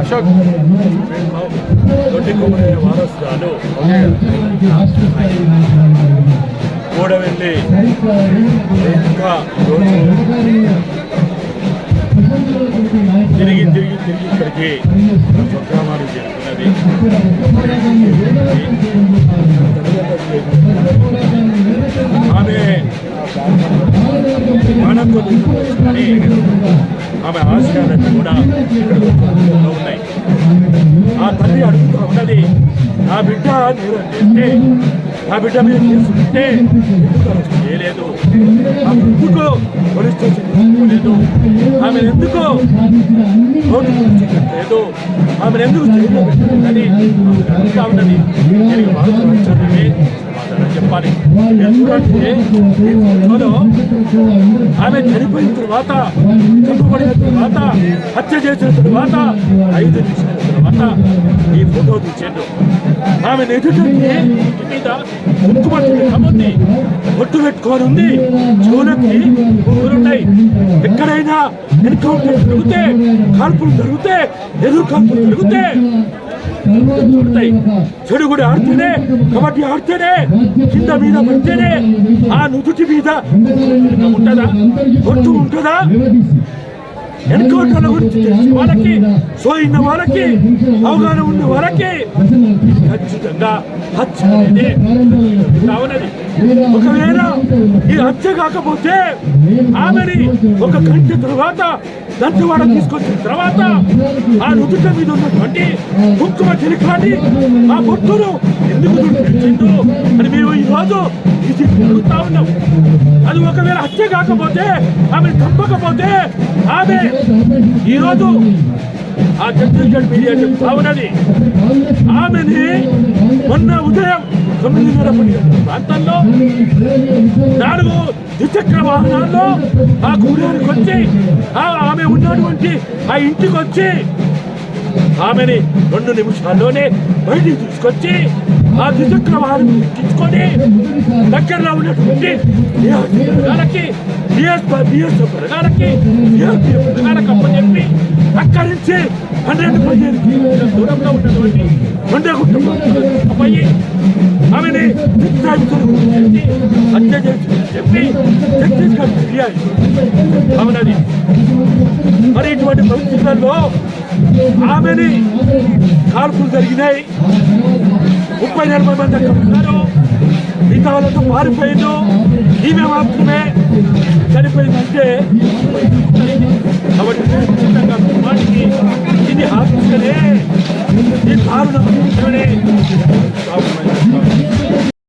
అశోక్. దొడ్డి కొమ్మరి వారసురాలు. కూడవెల్లి. ఇంకా రోజు తిరిగి తిరిగి తిరిగి ఇక్కడికి స్వగ్రామానికి చేరుకున్నది. ఆమె మనకు ఆమె ఆశయాలన్నీ కూడా ఇక్కడ ఉన్నాయి. ఆ తల్లి అడుగుతూ ఉన్నది నా బిడ్డ నేరం చేస్తే నా బిడ్డ మీద చేసుకుంటే ఎందుకు చేయలేదు? ఆమె ఎందుకు పోలీస్ స్టేషన్ తీసుకోలేదు ఆమె ఎందుకు రోడ్డు లేదు ఆమె ఎందుకు చేయలేదు అని ఆమె అడుగుతా ఉన్నది. నేను భారత రాజ్యాంగమే చెప్పాలి. ఎందుకంటే ఆమె చనిపోయిన తర్వాత చంపబడిన తర్వాత హత్య చేసిన తర్వాత ఐదు నిమిషాల తర్వాత ఈ ఫోటో తీసాడు ఆమె ఎదుటి మీద ముక్కుమట్టుని కమ్ముంది బొట్టు పెట్టుకొని ఉంది చెవులకి ఉన్నాయి ఎక్కడైనా ఎన్కౌంటర్ జరిగితే కాల్పులు జరిగితే ఎదురు కాల్పులు జరిగితే జరుగుతాయి. చెడు కూడా ఆడితేనే కబడ్డీ ఆడితేనే కింద మీద పడితేనే ఆ నుదుటి మీద ఉంటుందా? ఒట్టు ఉంటుందా? ఎన్కౌంటర్ల గురించి తెలిసిన వాళ్ళకి సోయిన వాళ్ళకి అవగాహన ఉన్న వాళ్ళకి ఖచ్చితంగా హత్య అనేది ఒకవేళ ఈ హత్య కాకపోతే ఆమెని ఒక గంట తర్వాత దంతవాడ తీసుకొచ్చిన తర్వాత ఆ నుదుట మీద ఉన్నటువంటి కుంకుమ చిలికాన్ని ఆ బొట్టును ఎందుకు దుర్పించిందో అని మేము ఈ రోజు ఇది అడుగుతా ఉన్నాం. అది ఒకవేళ హత్య కాకపోతే ఆమె తప్పకపోతే ఆమె ఈరోజు ఆ ఛత్తీస్గఢ్ మీడియా చెప్తా ఉన్నది. ఆమెని మొన్న ఉదయం తొమ్మిదిన్నర పది ప్రాంతాల్లో నాలుగు ద్విచక్ర వాహనాల్లో ఆ గూడానికి వచ్చి ఆ ఆమె ఉన్నటువంటి ఆ ఇంటికి వచ్చి ఆమెని రెండు నిమిషాల్లోనే బయటికి తీసుకొచ్చి ఆ ద్విచక్ర వాహనం ఎక్కించుకొని దగ్గరలో ఉన్నటువంటి బలగాలకి బిఎస్ బిఎస్ఎఫ్ బలగాలకి సిఆర్పిఎఫ్ బలగాలకు అప్పచెప్పి అక్కడి నుంచి పన్నెండు పదిహేను కిలోమీటర్ల దూరంలో ఉన్నటువంటి కొండగుట్ట హత్య చేసి చెప్పి ఛత్తీస్గఢ్ ఫిర్యాదు అవునది మరి ఇటువంటి పరిస్థితుల్లో ఆమెని కాల్పులు జరిగినాయి ముప్పై నలభై మంది అక్కడ ఉన్నారు మిగతా వాళ్ళతో పారిపోయిండు ఈమె మాత్రమే చనిపోయిందంటే కాబట్టి ఖచ్చితంగా ఇది హాస్పిటలే ఈ దారుణమే